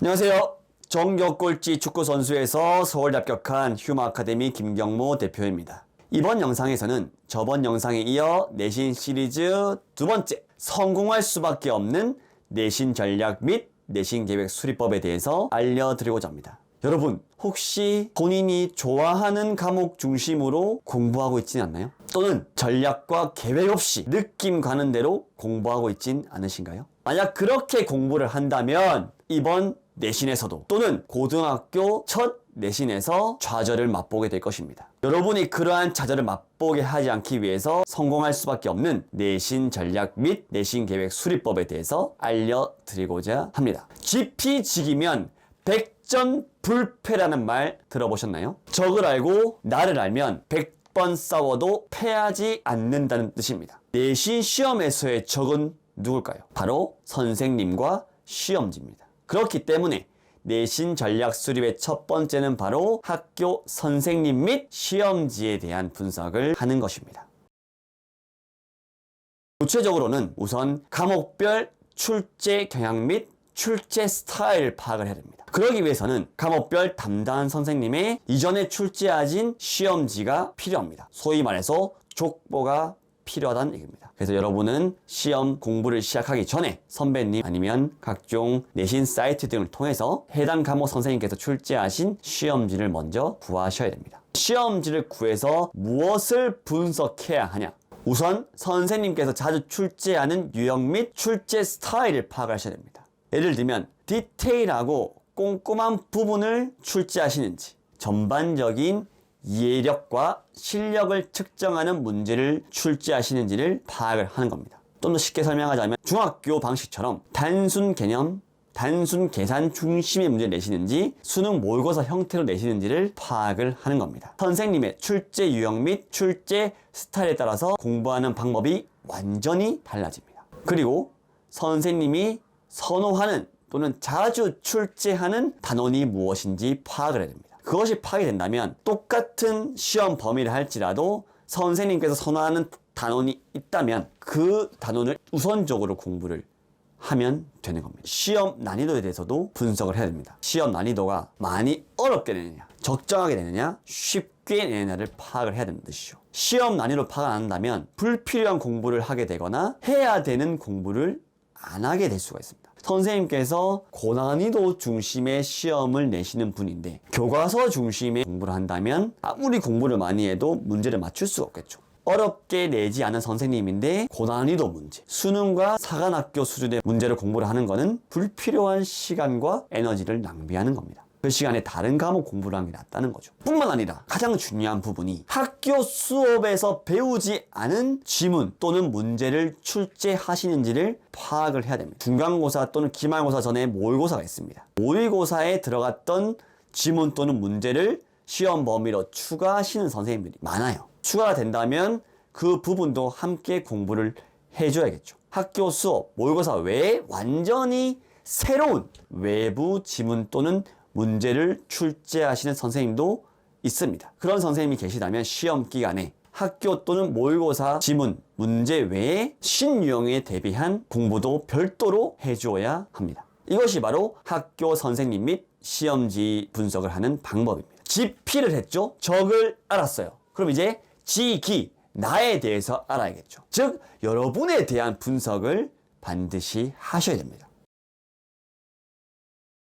안녕하세요. 전격 꼴찌 축구 선수에서 서울 합격한 휴마 아카데미 김경모 대표입니다. 이번 영상에서는 저번 영상에 이어 내신 시리즈 두 번째 성공할 수밖에 없는 내신 전략 및 내신 계획 수립법에 대해서 알려드리고자 합니다. 여러분 혹시 본인이 좋아하는 과목 중심으로 공부하고 있진 않나요? 또는 전략과 계획 없이 느낌 가는 대로 공부하고 있진 않으신가요? 만약 그렇게 공부를 한다면 이번 내신에서도 또는 고등학교 첫 내신에서 좌절을 맛보게 될 것입니다. 여러분이 그러한 좌절을 맛보게 하지 않기 위해서 성공할 수밖에 없는 내신 전략 및 내신 계획 수립법에 대해서 알려드리고자 합니다. 지피지기면 백전 불패라는 말 들어보셨나요? 적을 알고 나를 알면 100번 싸워도 패하지 않는다는 뜻입니다. 내신 시험에서의 적은 누굴까요? 바로 선생님과 시험지입니다. 그렇기 때문에 내신 전략 수립의 첫 번째는 바로 학교 선생님 및 시험지에 대한 분석을 하는 것입니다. 구체적으로는 우선 과목별 출제 경향 및 출제 스타일을 파악을 해야 됩니다. 그러기 위해서는 과목별 담당 선생님의 이전에 출제하신 시험지가 필요합니다. 소위 말해서 족보가 필요하다는 얘기입니다. 그래서 여러분은 시험 공부를 시작하기 전에 선배님 아니면 각종 내신 사이트 등을 통해서 해당 과목 선생님께서 출제하신 시험지를 먼저 구하셔야 됩니다. 시험지를 구해서 무엇을 분석해야 하냐? 우선 선생님께서 자주 출제하는 유형 및 출제 스타일을 파악하셔야 됩니다. 예를 들면 디테일하고 꼼꼼한 부분을 출제하시는지 전반적인 이해력과 실력을 측정하는 문제를 출제하시는지를 파악을 하는 겁니다. 좀 더 쉽게 설명하자면 중학교 방식처럼 단순 개념, 단순 계산 중심의 문제를 내시는지 수능 모의고사 형태로 내시는지를 파악을 하는 겁니다. 선생님의 출제 유형 및 출제 스타일에 따라서 공부하는 방법이 완전히 달라집니다. 그리고 선생님이 선호하는 또는 자주 출제하는 단원이 무엇인지 파악을 해야 됩니다. 그것이 파악이 된다면 똑같은 시험 범위를 할지라도 선생님께서 선호하는 단원이 있다면 그 단원을 우선적으로 공부를 하면 되는 겁니다. 시험 난이도에 대해서도 분석을 해야 됩니다. 시험 난이도가 많이 어렵게 되느냐, 적정하게 되느냐, 쉽게 내느냐를 파악을 해야 되는 뜻이죠. 시험 난이도 파악 안 한다면 불필요한 공부를 하게 되거나 해야 되는 공부를 안 하게 될 수가 있습니다. 선생님께서 고난이도 중심의 시험을 내시는 분인데 교과서 중심의 공부를 한다면 아무리 공부를 많이 해도 문제를 맞출 수가 없겠죠. 어렵게 내지 않은 선생님인데 고난이도 문제, 수능과 사관학교 수준의 문제를 공부를 하는 것은 불필요한 시간과 에너지를 낭비하는 겁니다. 그 시간에 다른 과목 공부를 하는 게 낫다는 거죠. 뿐만 아니라 가장 중요한 부분이 학교 수업에서 배우지 않은 지문 또는 문제를 출제하시는지를 파악을 해야 됩니다. 중간고사 또는 기말고사 전에 모의고사가 있습니다. 모의고사에 들어갔던 지문 또는 문제를 시험 범위로 추가하시는 선생님들이 많아요. 추가가 된다면 그 부분도 함께 공부를 해줘야겠죠. 학교 수업, 모의고사 외에 완전히 새로운 외부 지문 또는 문제를 출제하시는 선생님도 있습니다. 그런 선생님이 계시다면 시험 기간에 학교 또는 모의고사 지문, 문제 외에 신유형에 대비한 공부도 별도로 해주어야 합니다. 이것이 바로 학교 선생님 및 시험지 분석을 하는 방법입니다. 지피를 했죠? 적을 알았어요. 그럼 이제 지기, 나에 대해서 알아야겠죠. 즉, 여러분에 대한 분석을 반드시 하셔야 됩니다.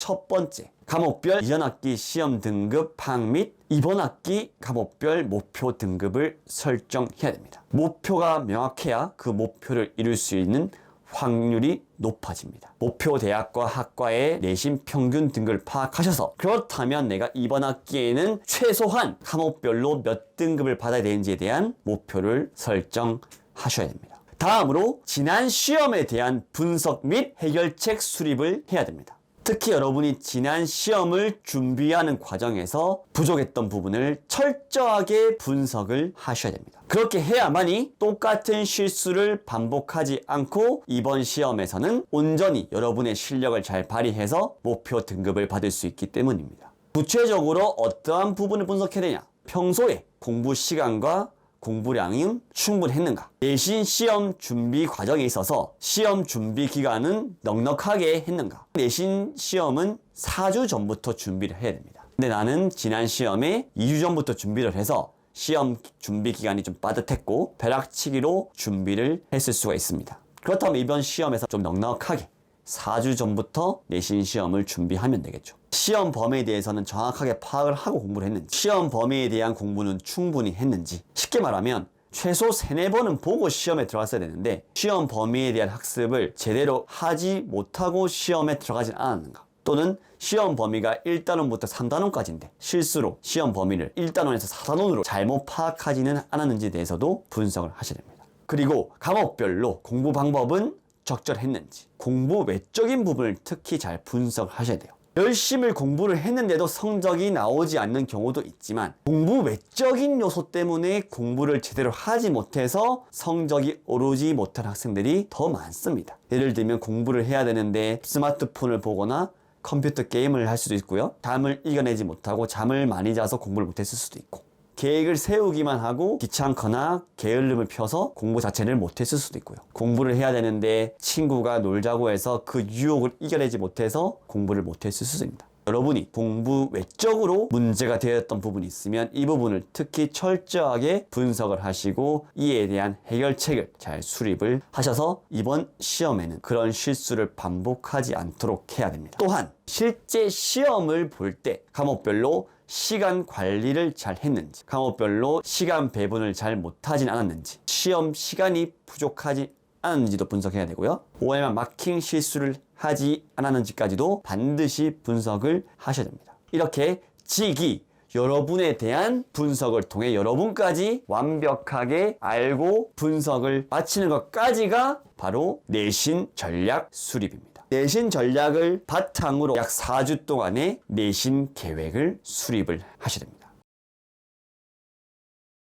첫 번째, 과목별 이전 학기 시험 등급 파악 및 이번 학기 과목별 목표 등급을 설정해야 됩니다. 목표가 명확해야 그 목표를 이룰 수 있는 확률이 높아집니다. 목표 대학과 학과의 내신 평균 등급을 파악하셔서 그렇다면 내가 이번 학기에는 최소한 과목별로 몇 등급을 받아야 되는지에 대한 목표를 설정하셔야 됩니다. 다음으로 지난 시험에 대한 분석 및 해결책 수립을 해야 됩니다. 특히 여러분이 지난 시험을 준비하는 과정에서 부족했던 부분을 철저하게 분석을 하셔야 됩니다. 그렇게 해야만이 똑같은 실수를 반복하지 않고 이번 시험에서는 온전히 여러분의 실력을 잘 발휘해서 목표 등급을 받을 수 있기 때문입니다. 구체적으로 어떠한 부분을 분석해야 되냐? 평소에 공부 시간과 공부량은 충분했는가? 내신 시험 준비 과정에 있어서 시험 준비 기간은 넉넉하게 했는가? 내신 시험은 4주 전부터 준비를 해야 됩니다. 근데 나는 지난 시험에 2주 전부터 준비를 해서 시험 준비 기간이 좀 빠듯했고 벼락치기로 준비를 했을 수가 있습니다. 그렇다면 이번 시험에서 좀 넉넉하게 4주 전부터 내신 시험을 준비하면 되겠죠. 시험 범위에 대해서는 정확하게 파악을 하고 공부를 했는지, 시험 범위에 대한 공부는 충분히 했는지, 쉽게 말하면 최소 세네 번은 보고 시험에 들어갔어야 되는데, 시험 범위에 대한 학습을 제대로 하지 못하고 시험에 들어가진 않았는가. 또는 시험 범위가 1단원부터 3단원까지인데 실수로 시험 범위를 1단원에서 4단원으로 잘못 파악하지는 않았는지에 대해서도 분석을 하셔야 됩니다. 그리고 과목별로 공부 방법은 적절했는지 공부 외적인 부분을 특히 잘 분석을 하셔야 돼요. 열심히 공부를 했는데도 성적이 나오지 않는 경우도 있지만 공부 외적인 요소 때문에 공부를 제대로 하지 못해서 성적이 오르지 못한 학생들이 더 많습니다. 예를 들면 공부를 해야 되는데 스마트폰을 보거나 컴퓨터 게임을 할 수도 있고요. 잠을 이겨내지 못하고 잠을 많이 자서 공부를 못했을 수도 있고 계획을 세우기만 하고 귀찮거나 게을름을 펴서 공부 자체를 못했을 수도 있고요. 공부를 해야 되는데 친구가 놀자고 해서 그 유혹을 이겨내지 못해서 공부를 못했을 수도 있습니다. 여러분이 공부 외적으로 문제가 되었던 부분이 있으면 이 부분을 특히 철저하게 분석을 하시고 이에 대한 해결책을 잘 수립을 하셔서 이번 시험에는 그런 실수를 반복하지 않도록 해야 됩니다. 또한 실제 시험을 볼 때 과목별로 시간 관리를 잘 했는지, 과목별로 시간 배분을 잘 못하진 않았는지, 시험 시간이 부족하지 않았는지도 분석해야 되고요. OMR 마킹 실수를 하지 않았는지까지도 반드시 분석을 하셔야 됩니다. 이렇게 직이 여러분에 대한 분석을 통해 여러분까지 완벽하게 알고 분석을 마치는 것까지가 바로 내신 전략 수립입니다. 내신 전략을 바탕으로 약 4주 동안의 내신 계획을 수립을 하셔야 됩니다.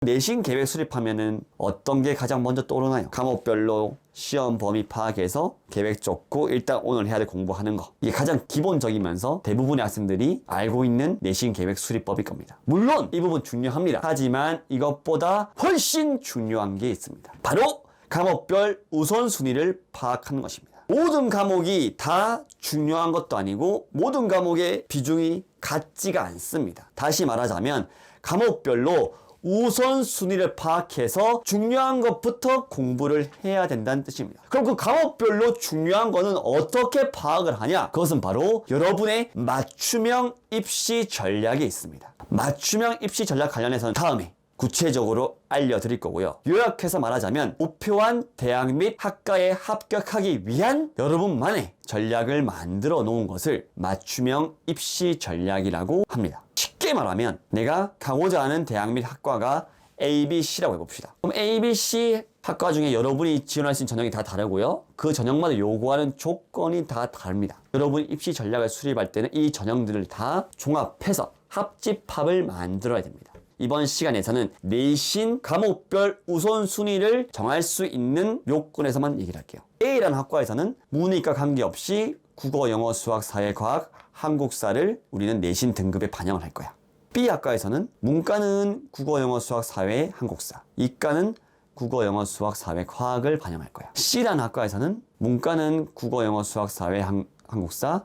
내신 계획 수립하면은 어떤 게 가장 먼저 떠오르나요? 과목별로 시험 범위 파악해서 계획 쫓고 일단 오늘 해야 될 공부하는 거. 이게 가장 기본적이면서 대부분의 학생들이 알고 있는 내신 계획 수립법일 겁니다. 물론 이 부분 중요합니다. 하지만 이것보다 훨씬 중요한 게 있습니다. 바로 과목별 우선순위를 파악하는 것입니다. 모든 과목이 다 중요한 것도 아니고 모든 과목의 비중이 같지가 않습니다. 다시 말하자면 과목별로 우선순위를 파악해서 중요한 것부터 공부를 해야 된다는 뜻입니다. 그럼 그 과목별로 중요한 거는 어떻게 파악을 하냐? 그것은 바로 여러분의 맞춤형 입시 전략이 있습니다. 맞춤형 입시 전략 관련해서는 다음에 구체적으로 알려드릴 거고요. 요약해서 말하자면 목표한 대학 및 학과에 합격하기 위한 여러분만의 전략을 만들어 놓은 것을 맞춤형 입시 전략이라고 합니다. 쉽게 말하면 내가 가고자 하는 대학 및 학과가 A, B, C라고 해봅시다. 그럼 A, B, C 학과 중에 여러분이 지원할 수 있는 전형이 다 다르고요. 그 전형마다 요구하는 조건이 다 다릅니다. 여러분이 입시 전략을 수립할 때는 이 전형들을 다 종합해서 합집합을 만들어야 됩니다. 이번 시간에서는 내신 과목별 우선순위를 정할 수 있는 요건에서만 얘기를 할게요. A라는 학과에서는 문이과 관계없이 국어, 영어, 수학, 사회, 과학, 한국사를 우리는 내신 등급에 반영을 할 거야. B 학과에서는 문과는 국어, 영어, 수학, 사회, 한국사, 이과는 국어, 영어, 수학, 사회, 과학을 반영할 거야. C라는 학과에서는 문과는 국어, 영어, 수학, 사회, 한, 한국사,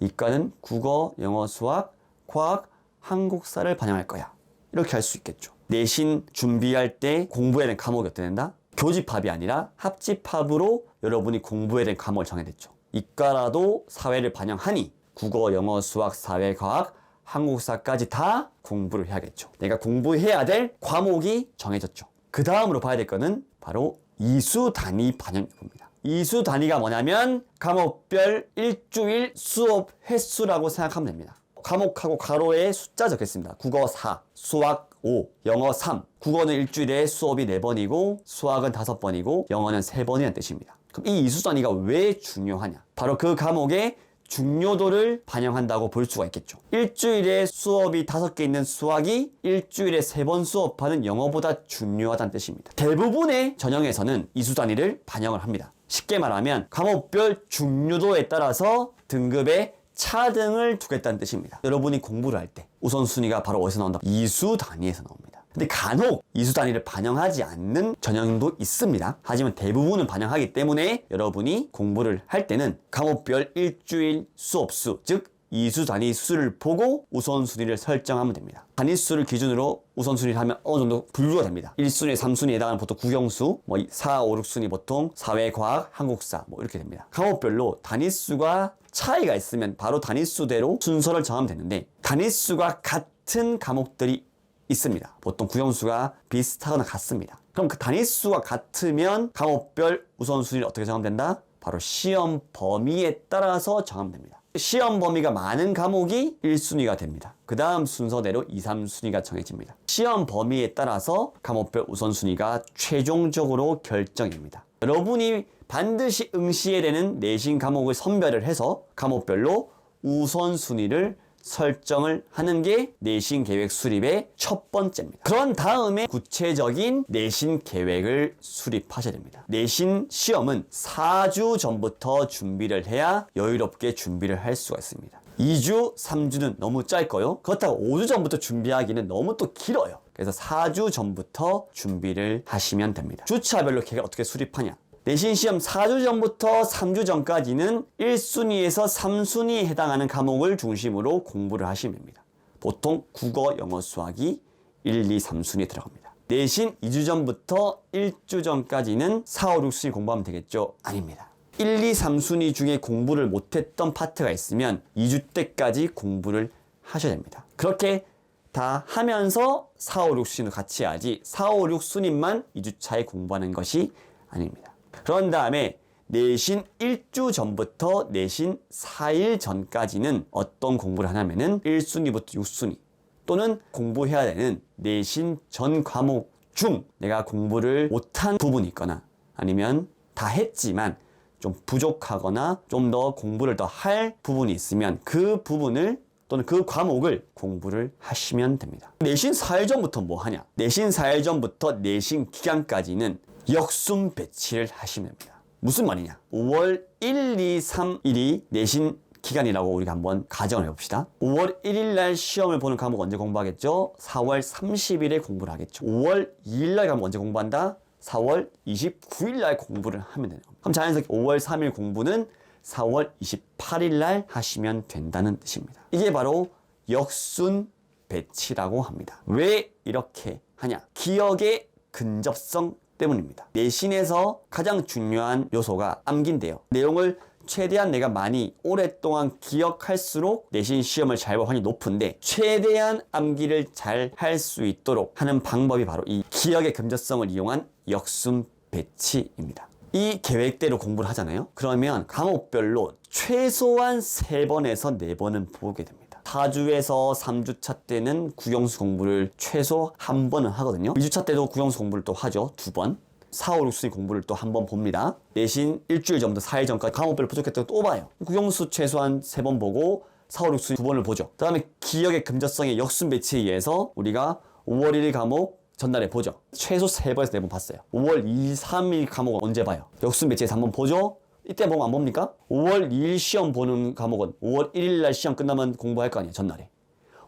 이과는 국어, 영어, 수학, 과학, 한국사를 반영할 거야. 이렇게 할 수 있겠죠. 내신 준비할 때 공부해야 되는 과목이 어떻게 된다? 교집합이 아니라 합집합으로 여러분이 공부해야 되는 과목을 정해냈죠. 이과라도 사회를 반영하니 국어, 영어, 수학, 사회, 과학, 한국사까지 다 공부를 해야겠죠. 내가 공부해야 될 과목이 정해졌죠. 그 다음으로 봐야 될 거는 바로 이수 단위 반영 여부입니다. 이수 단위가 뭐냐면 과목별 일주일 수업 횟수라고 생각하면 됩니다. 과목하고 가로에 숫자 적겠습니다. 국어 4, 수학 5, 영어 3. 국어는 일주일에 수업이 4번이고 수학은 5번이고 영어는 3번이라는 뜻입니다. 그럼 이 이수 단위가 왜 중요하냐? 바로 그 과목의 중요도를 반영한다고 볼 수가 있겠죠. 일주일에 수업이 다섯 개 있는 수학이 일주일에 세 번 수업하는 영어보다 중요하다는 뜻입니다. 대부분의 전형에서는 이수 단위를 반영을 합니다. 쉽게 말하면 과목별 중요도에 따라서 등급의 차등을 두겠다는 뜻입니다. 여러분이 공부를 할 때 우선순위가 바로 어디서 나온다? 이수 단위에서 나옵니다. 근데 간혹 이수 단위를 반영하지 않는 전형도 있습니다. 하지만 대부분은 반영하기 때문에 여러분이 공부를 할 때는 과목별 일주일 수업수, 즉 이수 단위 수를 보고 우선순위를 설정하면 됩니다. 단위 수를 기준으로 우선순위를 하면 어느 정도 분류가 됩니다. 1순위, 3순위에 해당하는 보통 국영수, 뭐 4, 5, 6순위 보통 사회, 과학, 한국사 뭐 이렇게 됩니다. 과목별로 단위 수가 차이가 있으면 바로 단위수대로 순서를 정하면 되는데 단위수가 같은 과목들이 있습니다. 보통 구형수가 비슷하거나 같습니다. 그럼 그 단위수가 같으면 과목별 우선순위를 어떻게 정하면 바로 시험 범위에 따라서 정하면 됩니다. 시험 범위가 많은 과목이 1순위가 됩니다. 그 다음 순서대로 2, 3순위가 정해집니다. 시험 범위에 따라서 과목별 우선순위가 최종적으로 결정입니다. 여러분이 반드시 응시해야 되는 내신 과목을 선별을 해서 과목별로 우선순위를 설정을 하는 게 내신 계획 수립의 첫 번째입니다. 그런 다음에 구체적인 내신 계획을 수립하셔야 됩니다. 내신 시험은 4주 전부터 준비를 해야 여유롭게 준비를 할 수가 있습니다. 2주, 3주는 너무 짧고요. 그렇다고 5주 전부터 준비하기는 너무 또 길어요. 그래서 4주 전부터 준비를 하시면 됩니다. 주차별로 계획을 어떻게 수립하냐? 내신 시험 4주 전부터 3주 전까지는 1순위에서 3순위에 해당하는 과목을 중심으로 공부를 하시면 됩니다. 보통 국어, 영어, 수학이 1, 2, 3순위에 들어갑니다. 내신 2주 전부터 1주 전까지는 4, 5, 6순위 공부하면 되겠죠? 아닙니다. 1, 2, 3순위 중에 공부를 못했던 파트가 있으면 2주 때까지 공부를 하셔야 됩니다. 그렇게 다 하면서 4, 5, 6순위도 같이 해야지 4, 5, 6순위만 2주 차에 공부하는 것이 아닙니다. 그런 다음에 내신 1주 전부터 내신 4일 전까지는 어떤 공부를 하냐면은 1순위부터 6순위 또는 공부해야 되는 내신 전 과목 중 내가 공부를 못한 부분이 있거나 아니면 다 했지만 좀 부족하거나 좀 더 공부를 더 할 부분이 있으면 그 부분을 또는 그 과목을 공부를 하시면 됩니다. 내신 4일 전부터 뭐 하냐? 내신 4일 전부터 내신 기간까지는 역순 배치를 하시면 됩니다. 무슨 말이냐? 5월 1, 2, 3, 1이 내신 기간이라고 우리가 한번 가정을 해봅시다. 5월 1일 날 시험을 보는 과목 언제 공부하겠죠? 4월 30일에 공부를 하겠죠. 5월 2일 날 과목 언제 공부한다? 4월 29일 날 공부를 하면 되는 겁니다. 그럼 자연스럽게 5월 3일 공부는 4월 28일 날 하시면 된다는 뜻입니다. 이게 바로 역순 배치라고 합니다. 왜 이렇게 하냐? 기억의 근접성 때문입니다. 내신에서 가장 중요한 요소가 암기인데요. 내용을 최대한 내가 많이 오랫동안 기억할수록 내신 시험을 잘 볼 확률이 높은데 최대한 암기를 잘 할 수 있도록 하는 방법이 바로 이 기억의 근접성을 이용한 역순 배치입니다. 이 계획대로 공부를 하잖아요. 그러면 과목별로 최소한 3번에서 4번은 보게 됩니다. 4주에서 3주차 때는 국영수 공부를 최소 한 번은 하거든요. 2주차 때도 국영수 공부를 또 하죠. 두 번. 4, 5, 6순위 공부를 또 한 번 봅니다. 내신 일주일 전부터 4일 전까지 과목별로 부족했다고 또 봐요. 국영수 최소한 3번 보고 4, 5, 6순위 두 번을 보죠. 그 다음에 기억의 금저성의 역순 배치에 의해서 우리가 5월 1일 과목 전날에 보죠. 최소 3번에서 4번 봤어요. 5월 2, 3일 과목은 언제 봐요? 역순 배치에서 한 번 보죠. 이때 보면 안 봅니까? 5월 2일 시험 보는 과목은 5월 1일 날 시험 끝나면 공부할 거 아니에요. 전날에.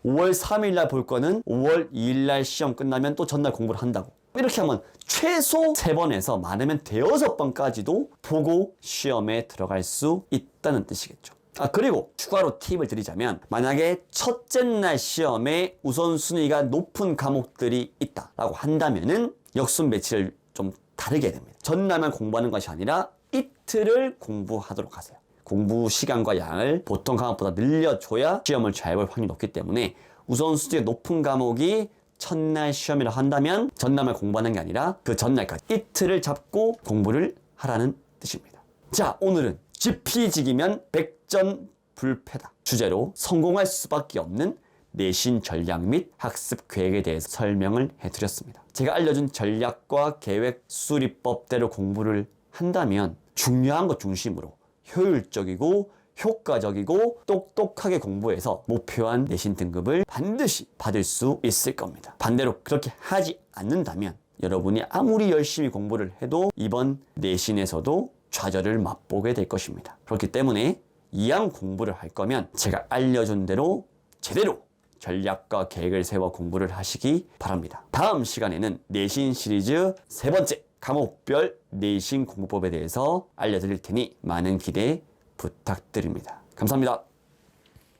5월 3일 날 볼 거는 5월 2일 날 시험 끝나면 또 전날 공부를 한다고. 이렇게 하면 최소 3번에서 많으면 대여섯 번까지도 보고 시험에 들어갈 수 있다는 뜻이겠죠. 아, 그리고 추가로 팁을 드리자면, 만약에 첫째 날 시험에 우선순위가 높은 과목들이 있다라고 한다면은 역순 배치를 좀 다르게 됩니다. 전날만 공부하는 것이 아니라 이틀을 공부하도록 하세요. 공부 시간과 양을 보통 과목보다 늘려줘야 시험을 잘 볼 확률이 높기 때문에 우선순위가 높은 과목이 첫날 시험이라 한다면 전날만 공부하는 게 아니라 그 전날까지 이틀을 잡고 공부를 하라는 뜻입니다. 자, 오늘은 지피지기면 백전 불패다. 주제로 성공할 수밖에 없는 내신 전략 및 학습 계획에 대해서 설명을 해드렸습니다. 제가 알려준 전략과 계획 수리법대로 공부를 한다면 중요한 것 중심으로 효율적이고 효과적이고 똑똑하게 공부해서 목표한 내신 등급을 반드시 받을 수 있을 겁니다. 반대로 그렇게 하지 않는다면 여러분이 아무리 열심히 공부를 해도 이번 내신에서도 좌절을 맛보게 될 것입니다. 그렇기 때문에 이왕 공부를 할 거면 제가 알려준 대로 제대로 전략과 계획을 세워 공부를 하시기 바랍니다. 다음 시간에는 내신 시리즈 세 번째 과목별 내신 공부법에 대해서 알려드릴 테니 많은 기대 부탁드립니다. 감사합니다.